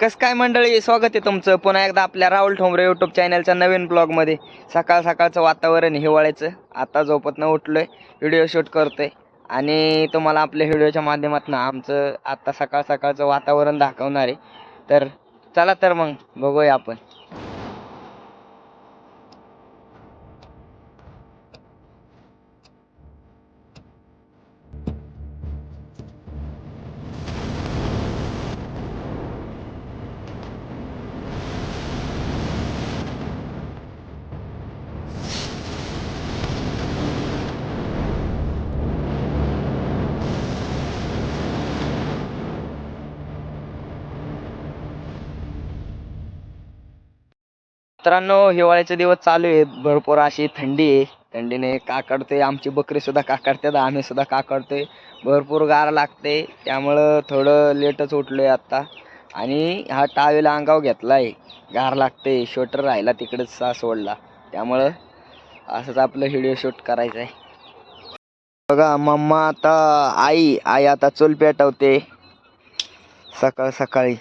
कस काय मंडळी? स्वागत आहे तुमचं. पुन्हा एकदा आपल्या राहुल ठोंबरे यूट्यूब चॅनलच्या नवीन ब्लॉगमध्ये सकाळ सकाळचं वातावरण हिवाळ्याचं. आता झोपतनं उठलो आहे व्हिडिओ शूट करतोय. आणि तुम्हाला आपल्या व्हिडिओच्या माध्यमातून आमचं आत्ता सकाळ सकाळचं वातावरण दाखवणार आहे. तर चला तर मग बघूया आपण. मित्रांनो हिवाळ्याचे दिवस चालू आहे. भरपूर अशी थंडी आहे. थंडीने काकडते आमची बकरीसुद्धा काकडतात आम्हीसुद्धा काकडतोय भरपूर गार लागते. त्यामुळं थोडं लेटच उठलोय आत्ता आणि हा टावेला अंगाव घेतला आहे गार लागते. शोटर राहिला तिकडेच सा सोडला त्यामुळं असंच आपलं व्हिडिओ शूट करायचं आहे. बघा मम्मा आता आई आई आता चूल पेटवते. सकाळ सकाळी.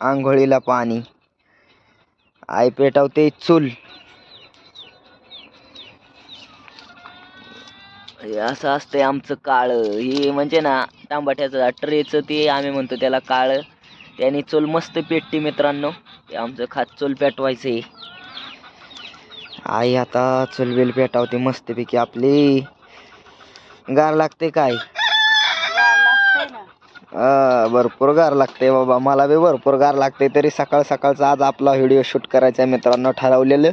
आंघोळीला पाणी. आई पेटवते चूल. असं असतंय आमचं काळं. हे म्हणजे ना तांबाट्याचं ट्रेचं ते आम्ही म्हणतो त्याला काळं. त्याने चूल मस्त पेटते मित्रांनो. ते आमचं खात चूल पेटवायचं आहे आई आता चूल बिल पेटावते मस्तपैकी आपली. गार लागते काय? भरपूर गार लागते बाबा. मला बी भरपूर गार लागते तरी सकाळ सकाळचा आज आपला व्हिडिओ शूट करायचा आहे मित्रांनो ठरवलेलं.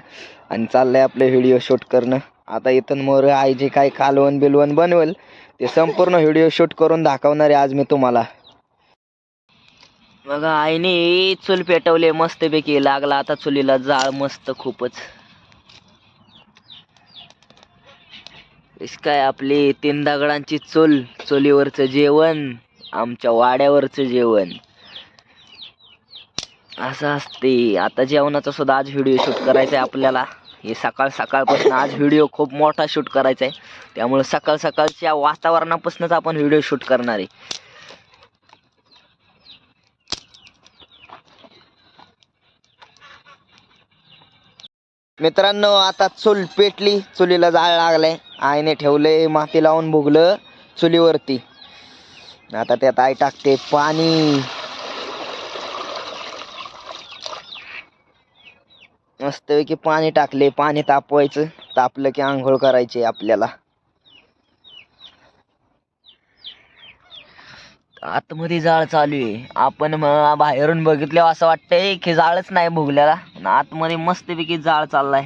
आणि चाललंय आपलं व्हिडिओ शूट करणं. आता इथून मोर आई जे काही कालवण बिलवण बनवेल ते संपूर्ण व्हिडिओ शूट करून दाखवणार आहे आज मी तुम्हाला. बघा आईने चूल पेटवले मस्तपैकी लागला आता चुलीला जाळ मस्त खूपच. काय आपली तीन दगडांची चूल चुलीवरचं जेवण. आमच्या वाड्यावरचं जेवण. असं असते. आता जेवणाचा सुद्धा आज व्हिडिओ शूट करायचा आहे आपल्याला. हे सकाळ सकाळपासून आज व्हिडिओ खूप मोठा शूट करायचा आहे त्यामुळे सकाळ सकाळच्या वातावरणापासूनच आपण व्हिडिओ शूट करणार आहे. मित्रांनो आता चूल पेटली. चुलीला जाळ लागलाय. आईने ठेवले माती लावून भुगलं चुलीवरती. आता त्यात आई टाकते पाणी. मस्त की पाणी टाकले पाणी तापवायचं तापलं की आंघोळ करायची आपल्याला. आतमध्ये जाळ चालू आहे. आपण मग बाहेरून बघितल्यावर असं वाटतंय की जाळच नाही भुगल्याला आतमध्ये मस्तपैकी जाळ चाललाय.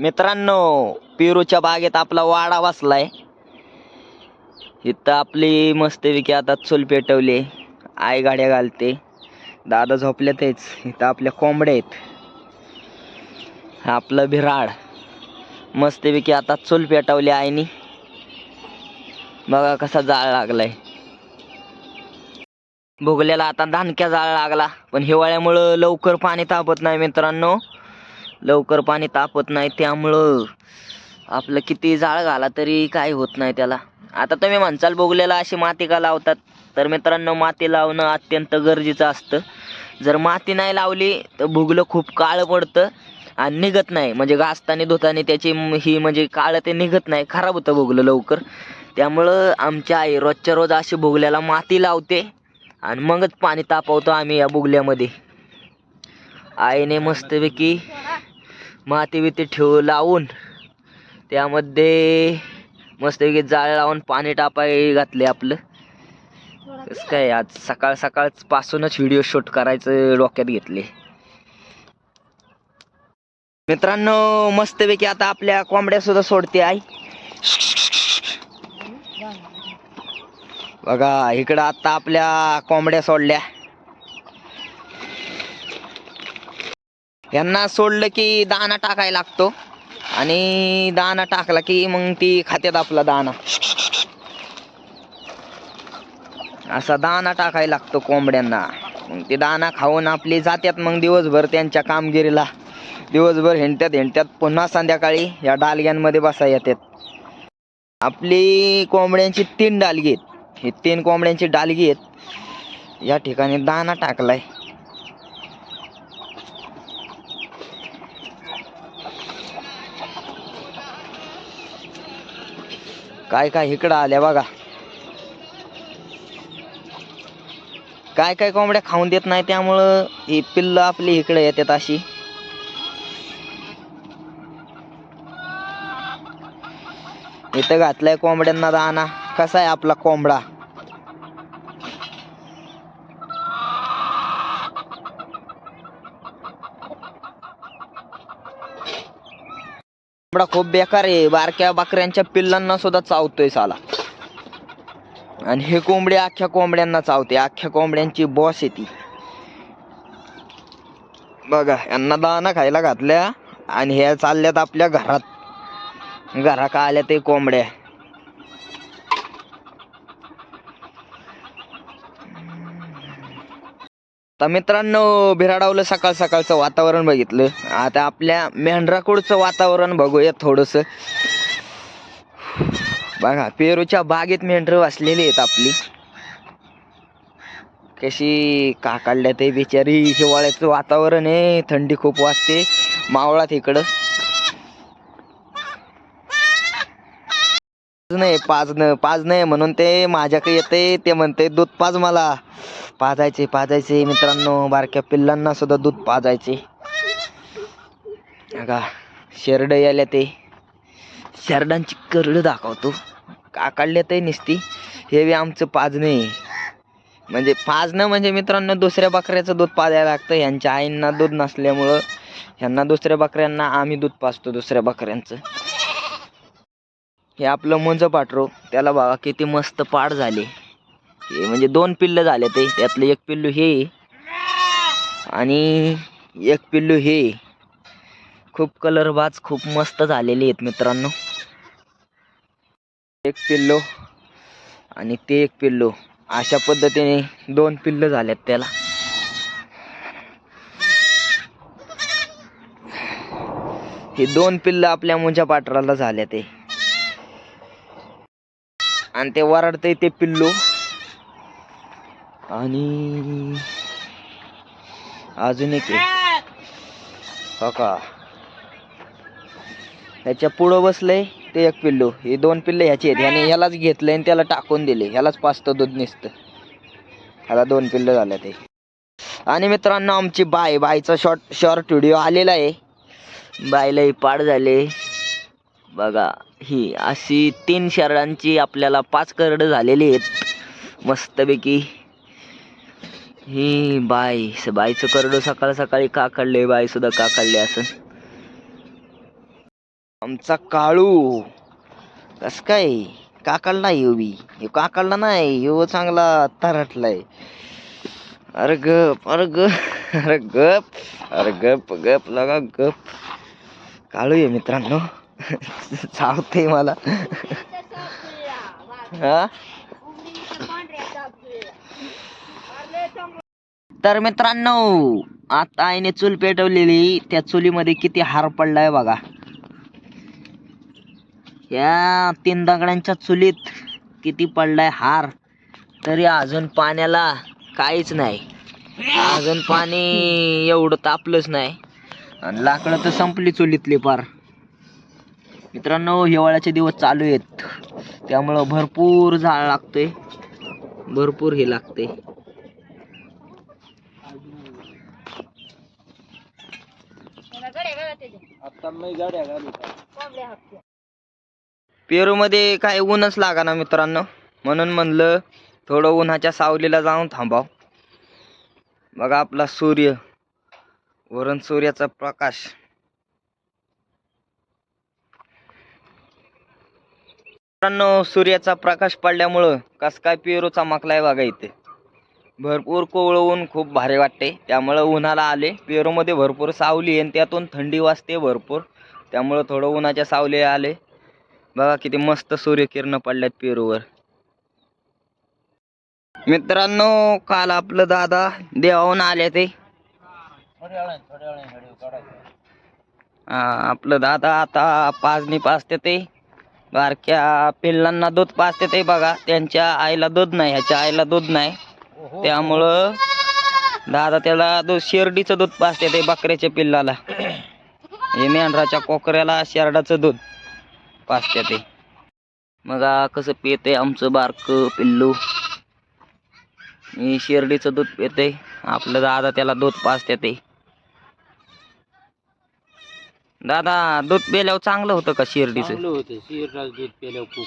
मित्रांनो पेरूच्या बागेत आपला वाडा बसलाय. इथं आपली मस्तपैकी आता चूल पेटवली आई गाड्या घालते. दादा झोपल्यातच इथं आपल्या कोंबड्या आहेत. आपलं बिराड मस्तपैकी आता चूल पेटवली आईनी. बघा कसा जाळ लागलाय. भोगल्याला आता धानक्या जाळ लागला पण हिवाळ्यामुळं लवकर पाणी तापत नाही मित्रांनो. लवकर पाणी तापत नाही त्यामुळं आपलं किती जाळ घाला तरी काय होत नाही त्याला. आता तुम्ही म्हणसाल बोगलेला अशी माती का लावतात? तर मित्रांनो माती लावणं अत्यंत गरजेचं असतं. जर माती नाही लावली तर भुगलं खूप काळं पडतं आणि निघत नाही. म्हणजे घासताना धुताना त्याची ही म्हणजे काळं ते निघत नाही. खराब होतं भुगलं लवकर. त्यामुळं आमची आई रोजच्या रोज अशी भुगल्याला माती लावते आणि मगच पाणी तापवतो आम्ही या बुगल्यामध्ये आईने मस्तपैकी माती बिती ठेव लावून त्यामध्ये मस्तपैकी जाळ लावून पाणी टापाय घातले आपलं. कसं काय आज सकाळ सकाळ पासूनच व्हिडिओ शूट करायचं डोक्यात घेतले. मित्रांनो मस्तपैकी आता आपल्या कोंबड्या सुद्धा सोडते आई. बघा इकडं आता आपल्या कोंबड्या सोडल्या. यांना सोडलं की दाना टाकायला लागतो. आणि दाना टाकला की मग ती खात्यात आपला दाना असा दाना टाकायला लागतो कोंबड्यांना. मग ते दाना खाऊन आपली जात्यात मग दिवसभर त्यांच्या कामगिरीला. दिवसभर हिंडत्यात हिंडत्यात. पुन्हा संध्याकाळी या डालग्यांमध्ये बसा येतात आपली कोंबड्यांची तीन डालगी आहेत. हे तीन कोंबड्यांची डालगी आहेत. या ठिकाणी दाना टाकलाय. काय काय इकडं आल्या बघा. काय काय कोंबड्या खाऊन देत नाही त्यामुळं ही पिल्लं आपली इकडे येतात अशी. इथं घातलाय कोंबड्यांना दाना. कसा आहे आपला कोंबडा? कोंबडा खूप बेकार आहे. बारक्या बकऱ्यांच्या पिल्लांना सुद्धा चावतोय साला. आणि हे कोंबडी अख्ख्या कोंबड्यांना चावते. अख्ख्या कोंबड्यांची बॉस येते बघा यांना दाना खायला घातल्या आणि ह्या चालल्यात आपल्या घरात. घरा का आल्या ते कोंबड्या. तर मित्रांनो भिराडावलं सकाळ सकाळचं वातावरण बघितलं. आता आपल्या मेंढराकोडचं वातावरण बघूया थोडस. बघा पेरूच्या बागेत मेंढर वाचलेली आहेत आपली. कशी काकाडल्या ते बिचारी. हिवाळ्याचं वातावरण आहे थंडी खूप वाजते. मावळात इकडं. नाही पाजणं पाज नाही म्हणून ते माझ्याकडे येते ते म्हणते दूध पाज मला. पाजायचे पाजायचे. मित्रांनो बारक्या पिल्लांना सुद्धा दूध पाजायचे. का शेरड यायला ते. शेरडांची करड दाखवतो. काकाडले ते निसती? हे बी आमचं पाजणं. आहे म्हणजे पाजणं म्हणजे मित्रांनो दुसऱ्या बकऱ्याचं दूध पाजायला लागतं. यांच्या आईंना दूध नसल्यामुळं ह्यांना दुसऱ्या बकऱ्यांना आम्ही दूध पाजतो दुसऱ्या बकऱ्यांचं. हे आपलं मुंज पाठरो त्याला बघा किती मस्त पाड झाले. हे म्हणजे दोन पिल्लं झाले ते. त्यातलं एक पिल्लू हे. आणि एक पिल्लू हे. खूप कलरबाज खूप मस्त झालेले आहेत मित्रांनो. एक पिल्लो आणि ते एक पिल्लो. अशा पद्धतीने दोन पिल्लं झाल्यात त्याला. हे दोन पिल्लं आपल्या मुंच्या पाटराला झाल्या ते. आणि ते वरडते ते पिल्लू. आणि अजून एक काका हो ह्याच्या पुढं बसलंय ते एक पिल्लू. हे दोन पिल्ले ह्याचे आहेत. ह्याने ह्यालाच घेतलंय आणि त्याला टाकून दिले. ह्यालाच पाचतं दूध निसतं. ह्याला दोन पिल्लं झालं ते आणि मित्रांनो आमची बाय बायचा शॉर्ट शॉर्ट व्हिडिओ आलेला आहे. बायलाही पाड झाले. बघा ही अशी तीन शरडांची आपल्याला पाच करडं झालेली आहेत. मस्तपैकी. ही बाय बाईचं करडो सकाळ सकाळी काकडले बाय सुद्धा काकडले असं? आमचा काळू कस काय? काकडला येऊ बी ह्यो काकडला नाही? यो चांगला तरटलाय अरे गप अरे ग अरे गप अरे गप गप लगा गप. काळू आहे मित्रांनो. चावते मला. हा? तर मित्रांनो आता आईने चूल पेटवलेली. त्या चुलीमध्ये किती हार पडलाय बघा. या तीन दगडांच्या चुलीत किती पडलाय हार. तरी अजून पाण्याला काहीच नाही. अजून पाणी एवढं तापलंच नाही. आणि लाकडं तर संपली चुलीतली पार. मित्रांनो हिवाळ्याचे दिवस चालू आहेत. त्यामुळं भरपूर झाड लागतंय. भरपूर हे लागते पेरू मध्ये काय ऊनच लागा ना मित्रांनो. म्हणून म्हणलं थोडं उन्हाच्या सावलीला जाऊन थांबाव. बघा आपला सूर्य वरून सूर्याचा प्रकाश. मित्रांनो सूर्याचा प्रकाश पडल्यामुळं कस काय पेरू चमकलाय बघा इथे. भरपूर कोवळं ऊन खूप भारी वाटते. त्यामुळं उन्हाला आले. पेरूमध्ये भरपूर सावली आहे आणि त्यातून थंडी वाजते भरपूर. त्यामुळं थोडं उन्हाच्या सावली आले. बघा किती मस्त सूर्यकिरण पडल्यात पेरूवर. मित्रांनो काल आपलं दादा देवाहून आले ते. आपलं दादा आता पाजणी पाजते ते. बारक्या पिल्लांना दूध पाजते ते बघा. त्यांच्या आईला दूध नाही ह्याच्या आईला दूध नाही. त्यामुळं दादा त्याला दूध शेरडीचं दूध पाजते ते बकऱ्याच्या पिल्लाला. हे मेंढराच्या कोकऱ्याला शेरडाचं दूध पाजते ते. मग कसं पिते आमचं बारकं पिल्लू? मी शेरडीचं दूध पिते आपलं दादा त्याला दूध पाजते ते. दादा दूध पेल्यावर चांगलं होतं का शिर्डीचं? होतं. शिरडाच दूध पेल्यावर खूप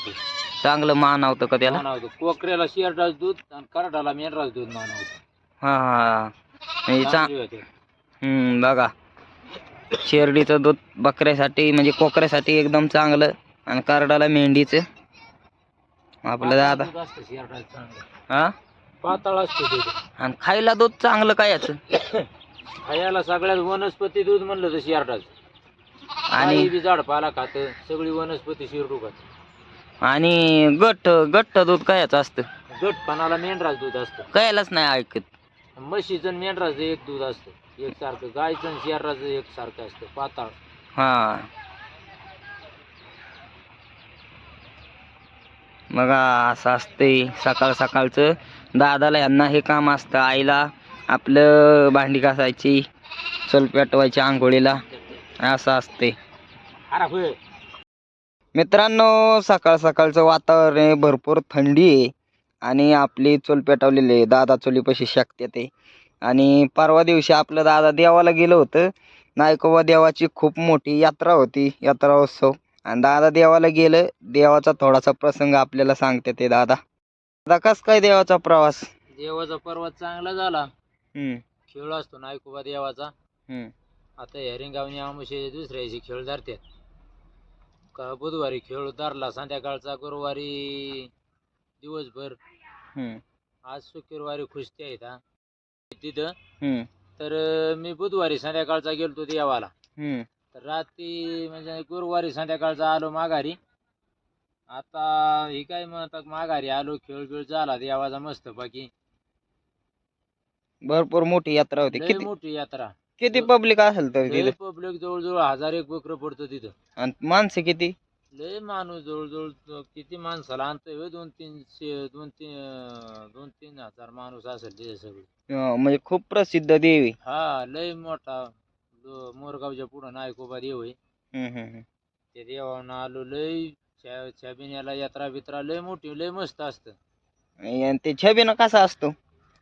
चांगलं मानावतं का त्याला? कोकऱ्याला शिरडाच दूध आणि करडाला मेंढराच दूध मानावतं हा हा. म्हणजे चांगली होते. हम्म बघा. शेरडीचं दूध बकऱ्यासाठी म्हणजे कोकऱ्यासाठी एकदम चांगलं आणि करडाला मेंढीचं. आपलं दादा. दूध असतं शिरडाचं चांगलं. हा? पाताळ असतं दूध. आणि खायला दूध चांगलं काय याचं? खायला सगळ्यात वनस्पती दूध म्हणलं तर शिरडाच. आणि आणि बी झाड पाला खात सगळी वनस्पती शिरडू खात. आणि गट्ट गट्ट दूध काय याचं असतं? गटपणाला मेंढराच दूध असतं. कळायलाच नाही ऐकत. म्हशीचं आणि मेंढराचं एक दूध असतं. एक सारखं गायचं आणि शेरडाचं एक सारखं असतं पाताळ. हा. मग असं असते सकाळ सकाळचं दादाला यांना हे काम असतं. आईला आपलं भांडी घासायची चल पेटवायची आंघोळीला. असं असते अरे होय मित्रांनो सकाळ सकाळचं वातावरण आहे भरपूर थंडी आहे आणि आपली चूल पेटवलेली आहे दादा चुलीपाशी शकते ते. आणि परवा दिवशी आपलं दादा देवाला गेलं होतं. नायकोबा देवाची खूप मोठी यात्रा होती यात्रा उत्सव. आणि दादा देवाला गेलं देवाचा थोडासा प्रसंग आपल्याला सांगते ते दादा. दादा कस काय देवाचा प्रवास? देवाचा पर्वत चांगला झाला. हम्म, खेळ असतो नायकोबा देवाचा. हम्म, आता हेरिंगावनी आमुषे दुसऱ्या दिवशी खेळ धरतात. का बुधवारी खेळ धरला संध्याकाळचा गुरुवारी दिवसभर. हम्म, आज शुक्रवारी खुसते आहेत हा. तिथं. हम्म, तर मी बुधवारी संध्याकाळचा गेलतो देवाला. हम्म. तर रात्री म्हणजे गुरुवारी संध्याकाळचा आलो माघारी. आता ही काय म्हणतात माघारी आलो खेळ खेळ झाला देवाचा मस्त बाकी भरपूर मोठी यात्रा होती. लय किती मोठी यात्रा. किती पब्लिक असेल तर तिथे? पब्लिक जवळजवळ हजार एक बकरं पडतं तिथं. आणि माणसं किती? लय माणूस जवळजवळ किती माणसाला आणतोय होय? दोन तीनशे दोन तीन दोन तीन हजार माणूस असेल तिथे सगळे. अं, म्हणजे खूप प्रसिद्ध देवी. हा लय मोठा जो मोरगावच्या पुढं नायकोबा देव आहे हम्म, हम्म, हम्म. ते देवानं आलो लय छबिन्याला यात्रा बित्रा लय मोठी लय मस्त असतं. आणि ते छबिना कसा असतो?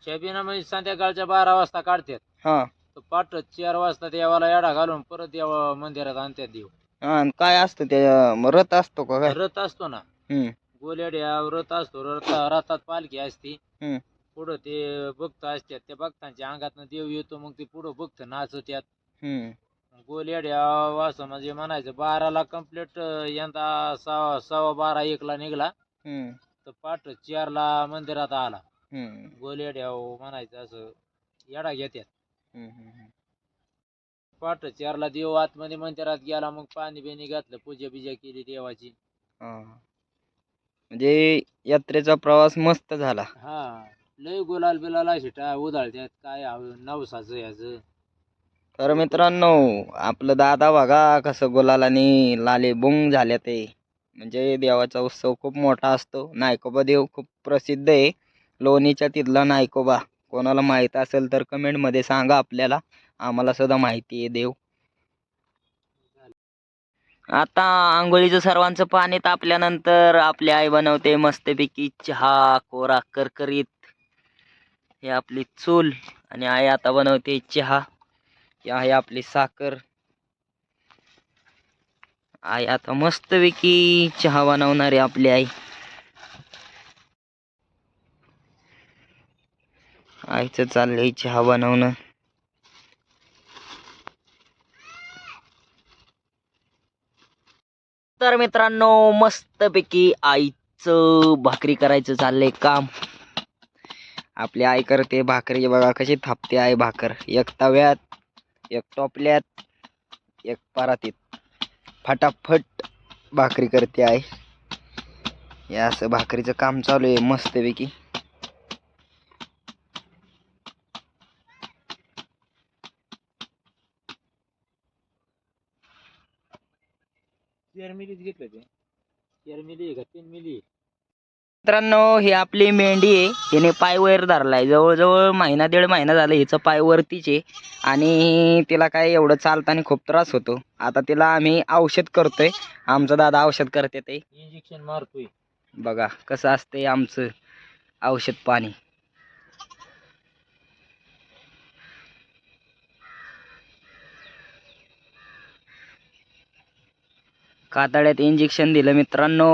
छबिना म्हणजे संध्याकाळच्या बारा वाजता काढतात. हा. तर पाठ चार वाजता देवाला येडा घालून परत देवा मंदिरात आणतात देव. हा, आणि काय असतं त्या म रथ असतो का काय? रथ असतो ना. हम्म, गोल्याड्या रथ असतो रथ रथात पालखी असते. हम्म, पुढं ते भक्त असतात त्या भक्तांच्या अंगातनं देव येतो मग ते पुढं भक्त नाचत्यात. हम्म. गोल्याड्या असं म्हणजे म्हणायचं बाराला कंप्लीट यंदा सव्वा सव्वा बारा एकला निघला. हम्म, तर पाठ चारला मंदिरात आला. हम्म, गोल्याड्या म्हणायचं असं येडा घेत्यात. पाठ चारला देव आतमध्ये मंदिरात गेला मग पाणी बिणी घातलं पूजा बिजा केली देवाची. हा. म्हणजे यात्रेचा प्रवास मस्त झाला. हा. लय गुलाल बिलाल अशी टा उधाळत्यात काय हवं नवसाचं ह्याचं. तर मित्रांनो आपलं दादा बघा कसं गुलालाने लाले बुंग झाले ते. म्हणजे देवाचा उत्सव खूप मोठा असतो. नायकोबा देव खूप प्रसिद्ध आहे. लोणीच्या तिथला नायकोबा. कोणाला माहीत असेल तर कमेंटमध्ये सांगा आपल्याला. आम्हाला सुद्धा माहिती आहे देव. आता आंघोळीचं सर्वांचं पाणी तापल्यानंतर आपली आई बनवते मस्तपैकी चहा कोरा करकरीत. हे आपली चूल आणि आई आता बनवते चहा. ही आहे आपली साखर. आई आता मस्तपैकी चहा बनवणारी आपली आई. आईचं चाललंय चहा बनवणं. तर मित्रांनो मस्तपैकी आईचं भाकरी करायचं चाललंय काम. आपली आई करते भाकरी. बघा कशी थापते आहे भाकर. एक तव्यात एक टोपल्यात एक परातीत. फटाफट भाकरी करते आहे हे असं भाकरीचं काम चालू आहे मस्तपैकी. चार मिलीच घेतलं ते चार मिली आहे का? तीन मिली मित्रांनो ही आपली मेंढी आहे. हिने पाय वर धरलाय. जवळजवळ महिना दीड महिना झाला हिचं पाय वरतीच आहे. आणि तिला काय एवढं चालताना खूप त्रास होतो. आता तिला आम्ही औषध करतोय. आमचा दादा औषध करते ते. इंजेक्शन मारतोय. बघा कसं असते आमचं औषध पाणी. कातड्यात इंजेक्शन दिलं मित्रांनो.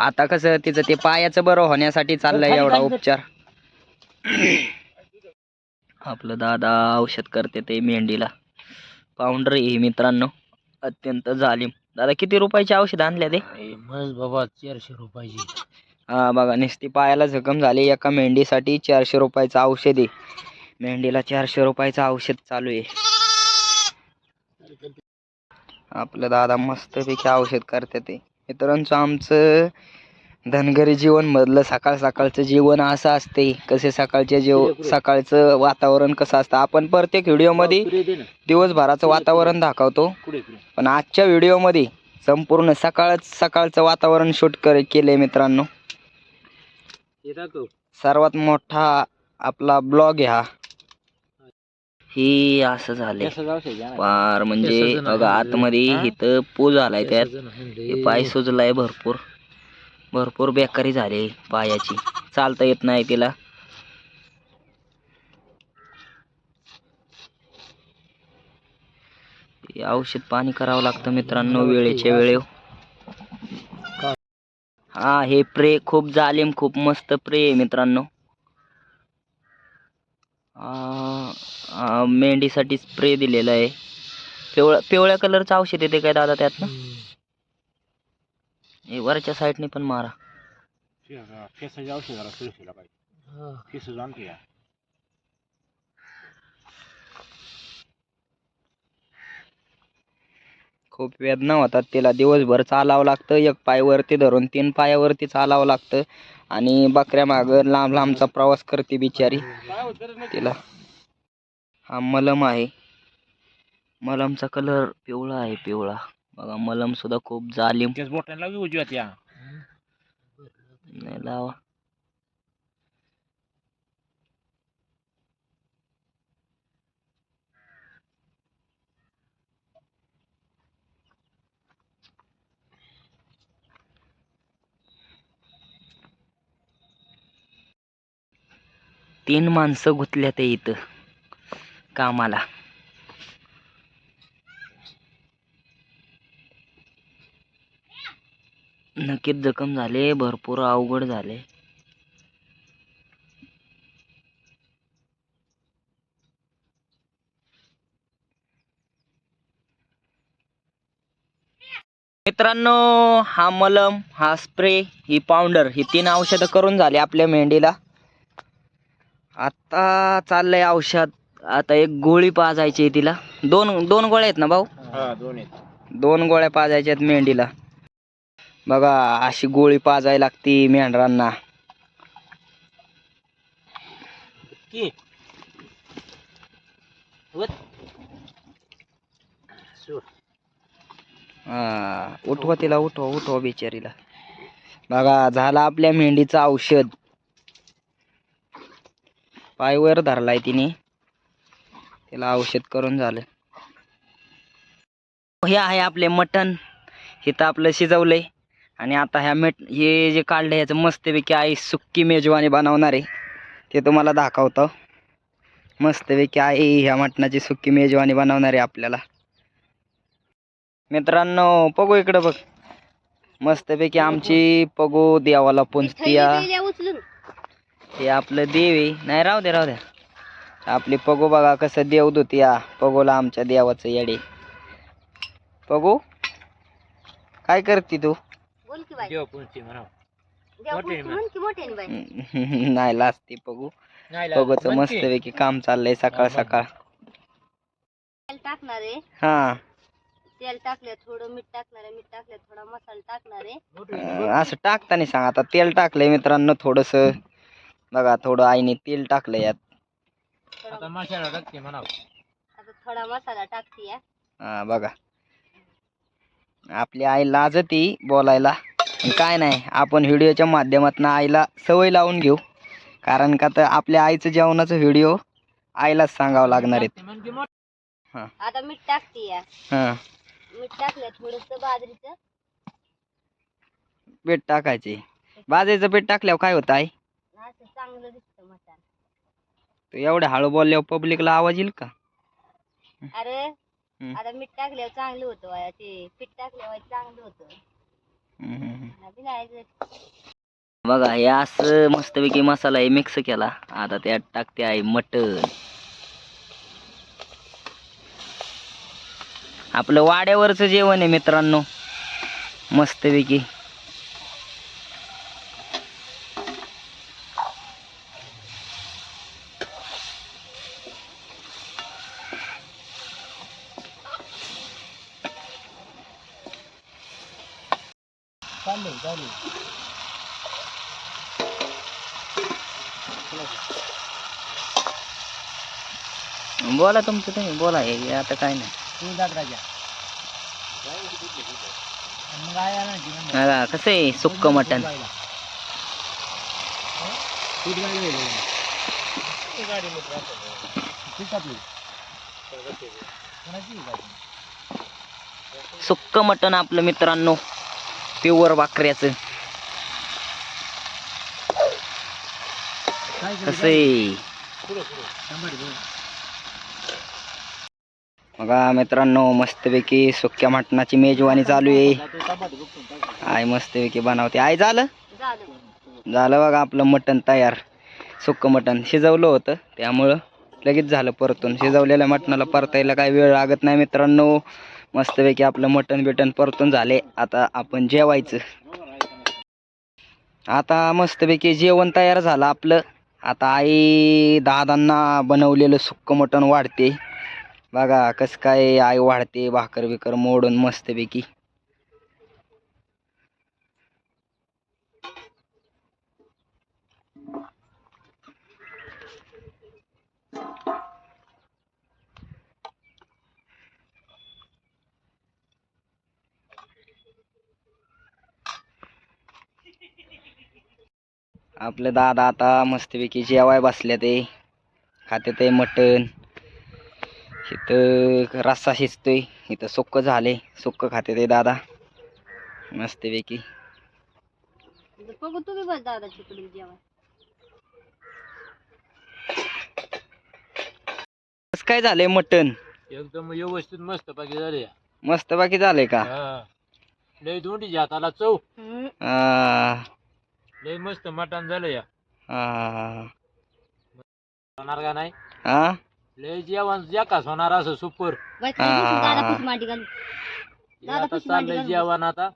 आता कसं तिचं ते पायाचं बरं होण्यासाठी चाललंय एवढा. उपचार. आपलं दादा औषध करते ते मेंढीला. पाऊंडर हे मित्रांनो. अत्यंत जालीम. दादा किती रुपयाचे औषध आणले ते? बाबा चारशे रुपयाची. हा बघा नुसती पायाला जखम झाली एका मेंढीसाठी चारशे रुपयाचं औषध आहे. मेंढीला चारशे रुपयाचं औषध चालू आहे. आपलं दादा मस्तपैकी औषध करते ते. मित्रांचं आमचं धनगरी जीवन मधलं सकाळ सकाळचं जीवन असं असते. कसे सकाळचे जेव सकाळचं वातावरण कसं असतं. आपण प्रत्येक व्हिडिओमध्ये दिवसभराचं वातावरण दाखवतो. पण आजच्या व्हिडिओमध्ये संपूर्ण सकाळच सकाळचं वातावरण शूट कर केलंय मित्रांनो. सर्वात मोठा आपला ब्लॉग हा. ही असं झाले कसं औषध घ्या ना. पार म्हणजे बघा. आतमध्ये हा? इथं पू झालाय त्यात. हे पाय सुजलाय भरपूर भरपूर बेकारी झाली पायाची चालता येत नाही तिला हे औषध पाणी करावं लागतं मित्रांनो वेळेच्या वेळे हा हे प्रे खूप जालिम खूप मस्त प्रे आहे मित्रांनो मेंढीसाठी स्प्रे दिलेला आहे. पिवळ्या पिवळ्या कलरचं औषध येते काय दादा त्यात ना हे वरच्या साईडने पण मारा. केसाच्या औषधाला सुरक्षेला पाहिजे. केस आणतो या खूप वेदना होतात तिला. दिवसभर चालावं लागतं. एक पायवरती धरून तीन पायावरती चालावं लागतं. आणि बकऱ्या मागं लांब लांबचा प्रवास करते बिचारी. तिला हा मलम आहे. मलमचा कलर पिवळा आहे पिवळा. बघा मलम सुद्धा खूप जालिम. लावी. तीन माणसं गुंतल्या ते इथं. कामाला. नक्कीच जखम झाले भरपूर अवघड झाले. मित्रांनो हा मलम हा स्प्रे ही पावडर ही तीन औषधं करून झाली आपल्या मेंढीला. आता चाललंय औषध. आता एक गोळी पाजायची आहे तिला. दोन दोन गोळ्या आहेत ना भाऊ? हा दोन आहेत. दोन गोळ्या पाजायच्या आहेत मेंढीला. बघा अशी गोळी पाजायला लागती मेंढरांना. हा उठवा तिला उठवा उठवा बिचारीला. बघा झाला आपल्या मेंढीचं औषध. पायवर धरलाय तिने. तिला औषध करून झालं. हे आहे आपले मटण. हे तर आपलं शिजवलंय. आणि आता ह्या मेट हे जे काढलं ह्याचं मस्तपैकी आई सुक्की मेजवानी बनवणार आहे. ते तुम्हाला दाखवतो. मस्तपैकी आई ह्या मटणाची सुक्की मेजवानी बनवणार आहे आपल्याला. मित्रांनो पगो इकडं बघ. मस्तपैकी आमची पगो देवाला पुंजतिया. हे आपलं देव आहे. नाही राहू दे राहू द्या आपली पगो बघा कसं देव धुतिया पगोला आमच्या देवाचं येडे. पगो काय करते तू? नाही लाजते पगू. पगोचं म्हण की. मस्तपैकी काम चाललंय सकाळ. सकाळ. तेल टाकणार आहे. हा. तेल टाकले थोडं मीठ टाकणार आहे मीठ टाकले थोडा मसाला टाकणार आहे. असं टाकताना सांग. आता तेल टाकलंय मित्रांनो थोडस. बघा थोडं आईने तेल टाकलंय यात. आता माशाला टाकते आता थोडा मसाला टाकते या. हा बघा. आपली आई लाजती बोलायला. पण काय नाही आपण व्हिडिओच्या माध्यमातून आईला सवय लावून घेऊ. कारण का तर आपल्या आईचं जेवणाचं व्हिडिओ आईलाच सांगावं लागणार आहेत म्हणजे मोठ- आता मीठ टाकते या. हां. मीठ टाकलं थोडस बाजरीचं. पीठ टाकायचे. बाजरीचं पीठ टाकल्यावर काय होतं आई? चांगलं दिसतं मसाला तू एवढ्या हळू बोलल्यावर पब्लिकला आवाज येईल का? अरे हम्म. आता मीठ टाकल्यावर चांगलं होतं ते पीठ टाकल्यावर चांगलं होतं. हम्म. बघा हे असं मस्तपैकी मसाला हे मिक्स केला. आता त्यात टाकते आहे मटण. आपलं वाड्यावरचं जेवण आहे मित्रांनो. मस्तपैकी चाललंय चालू बोला तुमचं तुम्ही बोला हे आता काय नाही. कसं आहे सुक्क मटण? सुक्क मटण आपलं मित्रांनो प्युअर बाकऱ्याचं काय केलं? कसं आहे? बघा मित्रांनो मस्तपैकी सुक्या मटणाची मेजवानी चालू आहे. आय आई मस्तपैकी बनवते. आई झालं? झालं बघा आपलं मटण तयार. सुक्कं मटण शिजवलं होतं त्यामुळं लगेच झालं परतून. शिजवलेल्या मटणाला परतायला काही वेळ लागत नाही मित्रांनो. मस्तपैकी आपलं मटण बिटन परतून झाले. आता आपण जेवायचं. आता मस्तपैकी जेवण तयार झालं आपलं. आता आई दादांना बनवलेलं सुक्क मटण वाढते. बघा कसं काय आई वाढते भाकर बिकर मोडून मस्तपैकी. आपले दादा आता मस्तपैकी जेवाय बसले ते. खाते ते मटण. इथं रस्सा शिजतोय. इथं सुक्क झाले. सुक्क खाते ते दादा. मस्तपैकी. बघू तुम्ही बस दादा तिकडे जेवण कसं काय झालंय मटण? एकदम व्यवस्थित मस्त पाकी झाले. मस्त बाकी झालंय का? लय दोंडी हाताला चव. आ, लय मस्त मटण झालं या. आ, होणार का नाही? लय जेवण जकास होणार असं सुपर. बाई खाली बसून दादा पुस मांडी घालू दादा आता पिशवी मांडी चाललंय जेवण आता.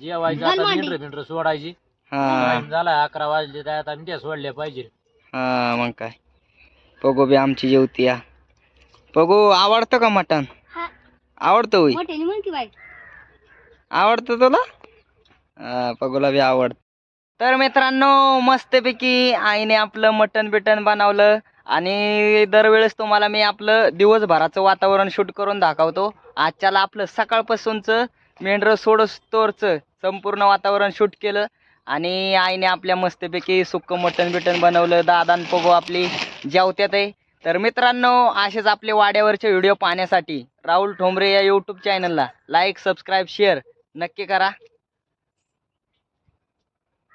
जेवायचं घाल आता मांडी. मिंटर मिंटर सोडायची. हा. टाइम झालाय अकरा वाजले तर आता मिठ्या सोडल्या पाहिजे. हा मग काय. पगो बी आमची जेवती या. पगो आवडतं का मटण? हा. आवडतं होई मोठ्याने म्हण की बाई. आवडतं तुला? हा, पगोला बी आवड तर मित्रांनो मस्तपैकी आईने आपलं मटण बिटन बनवलं आणि दरवेळेस तुम्हाला मी आपलं दिवसभराचं वातावरण शूट करून दाखवतो. आजच्याला आपलं सकाळपासूनचं मेंढरं सोडस्तोरचं संपूर्ण वातावरण शूट केलं आणि आईने आपल्या मस्तपैकी सुक्क मटण बिटन बनवलं. दादान पगो आपली जेवत्यात आहे. तर मित्रांनो असेच आपले वाड्यावरचे व्हिडिओ पाहण्यासाठी राहुल ठोंबरे या यूट्यूब चॅनलला लाईक सबस्क्राईब शेअर नक्की करा.